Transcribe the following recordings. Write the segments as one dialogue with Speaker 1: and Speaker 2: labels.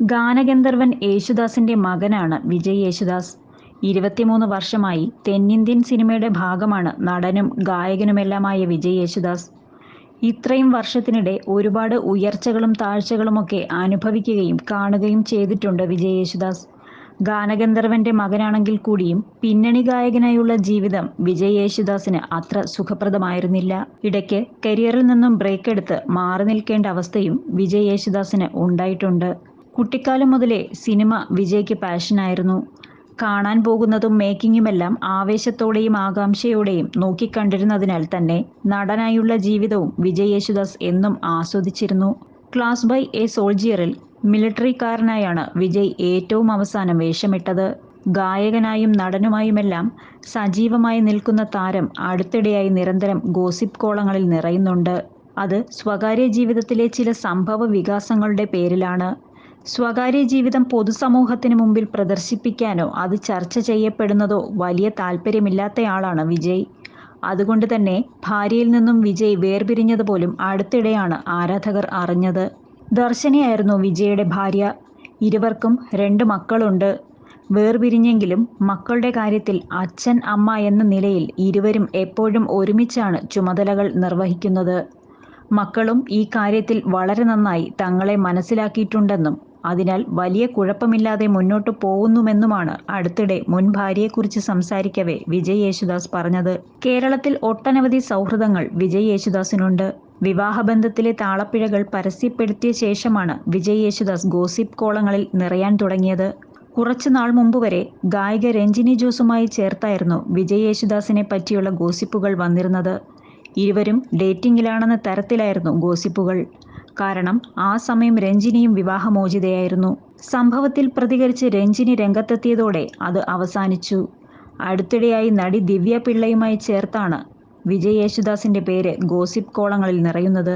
Speaker 1: ഗാനഗന്ധർവൻ യേശുദാസിന്റെ മകനാണ് വിജയ് യേശുദാസ്. ഇരുപത്തിമൂന്ന് വർഷമായി തെന്നിന്ത്യൻ സിനിമയുടെ ഭാഗമാണ് നടനും ഗായകനുമെല്ലാമായ വിജയ് യേശുദാസ്. ഇത്രയും വർഷത്തിനിടെ ഒരുപാട് ഉയർച്ചകളും താഴ്ചകളുമൊക്കെ അനുഭവിക്കുകയും കാണുകയും ചെയ്തിട്ടുണ്ട് വിജയ് യേശുദാസ്. ഗാനഗന്ധർവന്റെ മകനാണെങ്കിൽ കൂടിയും പിന്നണി ഗായകനായുള്ള ജീവിതം വിജയ് യേശുദാസിന് അത്ര സുഖപ്രദമായിരുന്നില്ല. ഇടയ്ക്ക് കരിയറിൽ നിന്നും ബ്രേക്ക് എടുത്ത് മാറി നിൽക്കേണ്ട അവസ്ഥയും വിജയ് യേശുദാസിന് ഉണ്ടായിട്ടുണ്ട്. കുട്ടിക്കാലം മുതലേ സിനിമ വിജയ്ക്ക് പാഷനായിരുന്നു കാണാൻ പോകുന്നതും മേക്കിങ്ങുമെല്ലാം ആവേശത്തോടെയും ആകാംക്ഷയോടെയും നോക്കിക്കണ്ടിരുന്നതിനാൽ തന്നെ നടനായുള്ള ജീവിതവും വിജയ് യേശുദാസ് എന്നും ആസ്വദിച്ചിരുന്നു. ക്ലാസ് ബൈ എ സോൾജിയറിൽ മിലിറ്ററിക്കാരനായാണ് വിജയ് ഏറ്റവും അവസാനം വേഷമിട്ടത്. ഗായകനായും നടനുമായുമെല്ലാം സജീവമായി നിൽക്കുന്ന താരം അടുത്തിടെയായി നിരന്തരം ഗോസിപ്പ് കോളങ്ങളിൽ നിറയുന്നുണ്ട്. അത് സ്വകാര്യ ജീവിതത്തിലെ ചില സംഭവ വികാസങ്ങളുടെ പേരിലാണ്. സ്വകാര്യ ജീവിതം പൊതുസമൂഹത്തിന് മുമ്പിൽ പ്രദർശിപ്പിക്കാനോ അത് ചർച്ച ചെയ്യപ്പെടുന്നതോ വലിയ താല്പര്യമില്ലാത്തയാളാണ് വിജയ്. അതുകൊണ്ട് തന്നെ ഭാര്യയിൽ നിന്നും വിജയ് വേർപിരിഞ്ഞത് പോലും അടുത്തിടെയാണ് ആരാധകർ അറിഞ്ഞത്. ദർശനയായിരുന്നു വിജയുടെ ഭാര്യ. ഇരുവർക്കും രണ്ട് മക്കളുണ്ട്. വേർപിരിഞ്ഞെങ്കിലും മക്കളുടെ കാര്യത്തിൽ അച്ഛൻ അമ്മ എന്ന നിലയിൽ ഇരുവരും എപ്പോഴും ഒരുമിച്ചാണ് ചുമതലകൾ നിർവഹിക്കുന്നത്. മക്കളും ഈ കാര്യത്തിൽ വളരെ നന്നായി തങ്ങളെ മനസ്സിലാക്കിയിട്ടുണ്ടെന്നും അതിനാൽ വലിയ കുഴപ്പമില്ലാതെ മുന്നോട്ട് പോകുന്നുമെന്നുമാണ് അടുത്തിടെ മുൻ ഭാര്യയെക്കുറിച്ച് സംസാരിക്കവേ വിജയ് യേശുദാസ് പറഞ്ഞത്. കേരളത്തിൽ ഒട്ടനവധി സൗഹൃദങ്ങൾ വിജയ് യേശുദാസിനുണ്ട് വിവാഹബന്ധത്തിലെ താളപ്പിഴകൾ പരസ്യപ്പെടുത്തിയ ശേഷമാണ് വിജയ് യേശുദാസ് ഗോസിപ്പ് കോളങ്ങളിൽ നിറയാൻ തുടങ്ങിയത്. കുറച്ചു നാൾ മുമ്പ് വരെ ഗായിക രഞ്ജിനി ജോസുമായി ചേർത്തായിരുന്നു വിജയ് യേശുദാസിനെ പറ്റിയുള്ള ഗോസിപ്പുകൾ വന്നിരുന്നത്. ഇരുവരും ഡേറ്റിംഗിലാണെന്ന തരത്തിലായിരുന്നു ഗോസിപ്പുകൾ. കാരണം ആ സമയം രഞ്ജിനിയും വിവാഹമോചിതയായിരുന്നു. സംഭവത്തിൽ പ്രതികരിച്ച് രഞ്ജിനി രംഗത്തെത്തിയതോടെ അത് അവസാനിച്ചു. അടുത്തിടെയായി നടി ദിവ്യ പിള്ളയുമായി ചേർത്താണ് വിജയ് യേശുദാസിന്റെ പേര് ഗോസിപ്പ് കോളങ്ങളിൽ നിറയുന്നത്.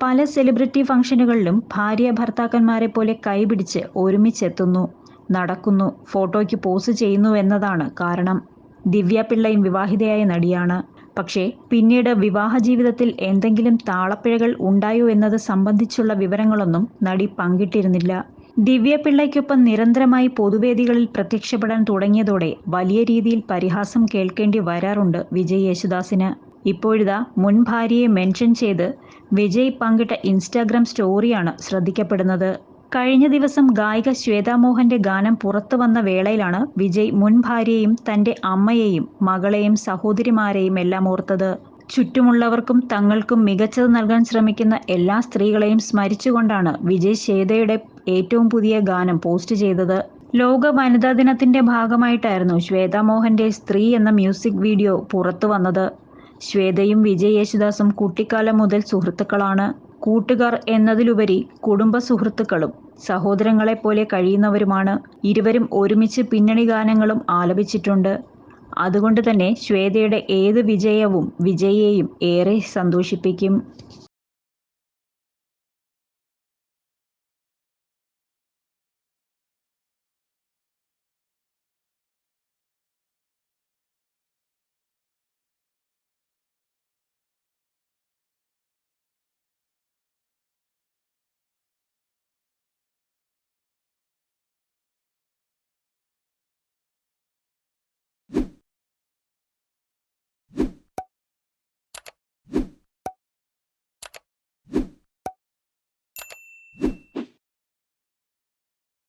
Speaker 1: പല സെലിബ്രിറ്റി ഫംഗ്ഷനുകളിലും ഭാര്യ ഭർത്താക്കന്മാരെ പോലെ കൈപിടിച്ച് ഒരുമിച്ചെത്തുന്നു നടക്കുന്നു ഫോട്ടോയ്ക്ക് പോസ് ചെയ്യുന്നു എന്നതാണ് കാരണം. ദിവ്യ പിള്ളയും വിവാഹിതയായ നടിയാണ്. പക്ഷേ പിന്നീട് വിവാഹ ജീവിതത്തിൽ എന്തെങ്കിലും താളപ്പിഴകൾ ഉണ്ടായോ എന്നത് സംബന്ധിച്ചുള്ള വിവരങ്ങളൊന്നും നടി പങ്കിട്ടിരുന്നില്ല. ദിവ്യ പിള്ളയ്ക്കൊപ്പം നിരന്തരമായി പൊതുവേദികളിൽ പ്രത്യക്ഷപ്പെടാൻ തുടങ്ങിയതോടെ വലിയ രീതിയിൽ പരിഹാസം കേൾക്കേണ്ടി വരാറുണ്ട് വിജയ് യേശുദാസിന്. ഇപ്പോഴിതാ മുൻ ഭാര്യയെ മെൻഷൻ ചെയ്ത് വിജയ് പങ്കിട്ട ഇൻസ്റ്റാഗ്രാം സ്റ്റോറിയാണ് ശ്രദ്ധിക്കപ്പെടുന്നത്. കഴിഞ്ഞ ദിവസം ഗായിക ശ്വേതാ മോഹന്റെ ഗാനം പുറത്തു വന്ന വേളയിലാണ് വിജയ് മുൻ ഭാര്യയെയും തന്റെ അമ്മയെയും മകളെയും സഹോദരിമാരെയും എല്ലാം ഓർത്തത്. ചുറ്റുമുള്ളവർക്കും തങ്ങൾക്കും മികച്ചത് നൽകാൻ ശ്രമിക്കുന്ന എല്ലാ സ്ത്രീകളെയും സ്മരിച്ചുകൊണ്ടാണ് വിജയ് ശ്വേതയുടെ ഏറ്റവും പുതിയ ഗാനം പോസ്റ്റ് ചെയ്തത്. ലോക വനിതാ ദിനത്തിന്റെ ഭാഗമായിട്ടായിരുന്നു ശ്വേതാ മോഹന്റെ സ്ത്രീ എന്ന മ്യൂസിക് വീഡിയോ പുറത്തു വന്നത്. ശ്വേതയും വിജയ് യേശുദാസും കുട്ടിക്കാലം മുതൽ സുഹൃത്തുക്കളാണ്. കൂട്ടുകാർ എന്നതിലുപരി കുടുംബ സുഹൃത്തുക്കളും സഹോദരങ്ങളെ പോലെ കഴിയുന്നവരുമാണ് ഇരുവരും ഒരുമിച്ച് പിന്നണി ഗാനങ്ങളും ആലപിച്ചിട്ടുണ്ട്. അതുകൊണ്ട് തന്നെ ശ്വേതയുടെ ഏത് വിജയവും വിജയെയും ഏറെ സന്തോഷിപ്പിക്കും.